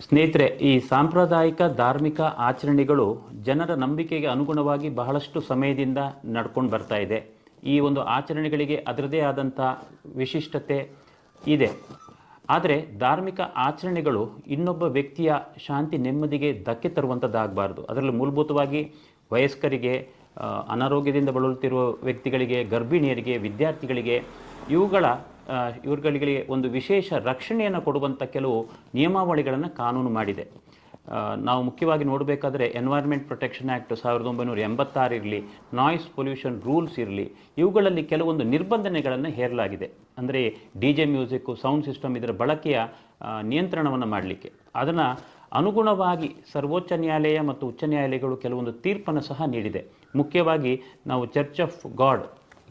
ಸ್ನೇಹಿತರೆ, ಈ ಸಾಂಪ್ರದಾಯಿಕ ಧಾರ್ಮಿಕ ಆಚರಣೆಗಳು ಜನರ ನಂಬಿಕೆಗೆ ಅನುಗುಣವಾಗಿ ಬಹಳಷ್ಟು ಸಮಯದಿಂದ ನಡ್ಕೊಂಡು ಬರ್ತಾ ಇದೆ. ಈ ಒಂದು ಆಚರಣೆಗಳಿಗೆ ಅದರದೇ ಆದಂಥ ವಿಶಿಷ್ಟತೆ ಇದೆ. ಆದರೆ ಧಾರ್ಮಿಕ ಆಚರಣೆಗಳು ಇನ್ನೊಬ್ಬ ವ್ಯಕ್ತಿಯ ಶಾಂತಿ ನೆಮ್ಮದಿಗೆ ಧಕ್ಕೆ ತರುವಂಥದ್ದಾಗಬಾರ್ದು. ಅದರಲ್ಲಿ ಮೂಲಭೂತವಾಗಿ ವಯಸ್ಕರಿಗೆ ಅನಾರೋಗ್ಯದಿಂದ ಬಳಲುತ್ತಿರುವ ವ್ಯಕ್ತಿಗಳಿಗೆ, ಗರ್ಭಿಣಿಯರಿಗೆ, ವಿದ್ಯಾರ್ಥಿಗಳಿಗೆ ಇವುಗಳ ಆ, ಇವುಗಳಿಗೆ ಒಂದು ವಿಶೇಷ ರಕ್ಷಣೆಯನ್ನು ಕೊಡುವಂಥ ಕೆಲವು ನಿಯಮಾವಳಿಗಳನ್ನು ಕಾನೂನು ಮಾಡಿದೆ. ನಾವು ಮುಖ್ಯವಾಗಿ ನೋಡಬೇಕಾದ್ರೆ ಎನ್ವೈರ್ಮೆಂಟ್ ಪ್ರೊಟೆಕ್ಷನ್ ಆ್ಯಕ್ಟ್ ಸಾವಿರದ ಒಂಬೈನೂರ ಎಂಬತ್ತಾರಿರಲಿ ನಾಯ್ಸ್ ಪೊಲ್ಯೂಷನ್ ರೂಲ್ಸ್ ಇರಲಿ ಇವುಗಳಲ್ಲಿ ಕೆಲವೊಂದು ನಿರ್ಬಂಧನೆಗಳನ್ನು ಹೇರಲಾಗಿದೆ. ಅಂದರೆ D J music sound system ಇದರ ಬಳಕೆಯ ನಿಯಂತ್ರಣವನ್ನು ಮಾಡಲಿಕ್ಕೆ. ಅದನ್ನು ಅನುಗುಣವಾಗಿ ಸರ್ವೋಚ್ಚ ನ್ಯಾಯಾಲಯ ಮತ್ತು ಉಚ್ಚ ನ್ಯಾಯಾಲಯಗಳು ಕೆಲವೊಂದು ತೀರ್ಪನ್ನು ಸಹ ನೀಡಿದೆ. ಮುಖ್ಯವಾಗಿ ನಾವು ಚರ್ಚ್ ಆಫ್ ಗಾಡ್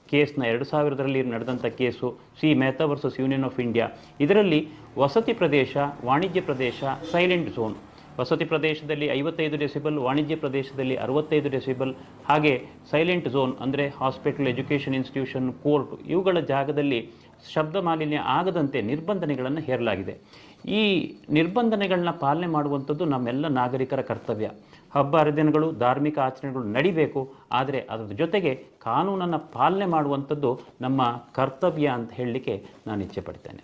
ಕೇಸ್ನ ಎರಡು ಸಾವಿರದರಲ್ಲಿ ನಡೆದಂಥ case C Mehta versus Union of India ಇದರಲ್ಲಿ ವಸತಿ ಪ್ರದೇಶ, ವಾಣಿಜ್ಯ ಪ್ರದೇಶ ಸೈಲೆಂಟ್ ಝೋನ್ ವಸತಿ ಪ್ರದೇಶದಲ್ಲಿ ಐವತ್ತೈದು ಡೆಸಿಬಲ್, ವಾಣಿಜ್ಯ ಪ್ರದೇಶದಲ್ಲಿ ಅರವತ್ತೈದು ಡೆಸಿಬಲ್, ಹಾಗೆ ಸೈಲೆಂಟ್ ಝೋನ್ ಅಂದರೆ ಹಾಸ್ಪಿಟಲ್, ಎಜುಕೇಷನ್ ಇನ್ಸ್ಟಿಟ್ಯೂಷನ್, ಕೋರ್ಟ್ ಇವುಗಳ ಜಾಗದಲ್ಲಿ ಶಬ್ದ ಮಾಲಿನ್ಯ ಆಗದಂತೆ ನಿರ್ಬಂಧನೆಗಳನ್ನು ಹೇರಲಾಗಿದೆ. ಈ ನಿರ್ಬಂಧನೆಗಳನ್ನ ಪಾಲನೆ ಮಾಡುವಂಥದ್ದು ನಮ್ಮೆಲ್ಲ ನಾಗರಿಕರ ಕರ್ತವ್ಯ. ಹಬ್ಬ, ಹರಿದಿನಗಳು, ಧಾರ್ಮಿಕ ಆಚರಣೆಗಳು ನಡಿಬೇಕು, ಆದರೆ ಅದರ ಜೊತೆಗೆ ಕಾನೂನನ್ನು ಪಾಲನೆ ಮಾಡುವಂಥದ್ದು ನಮ್ಮ ಕರ್ತವ್ಯ ಅಂತ ಹೇಳಲಿಕ್ಕೆ ನಾನು ಇಚ್ಛೆ ಪಡ್ತೇನೆ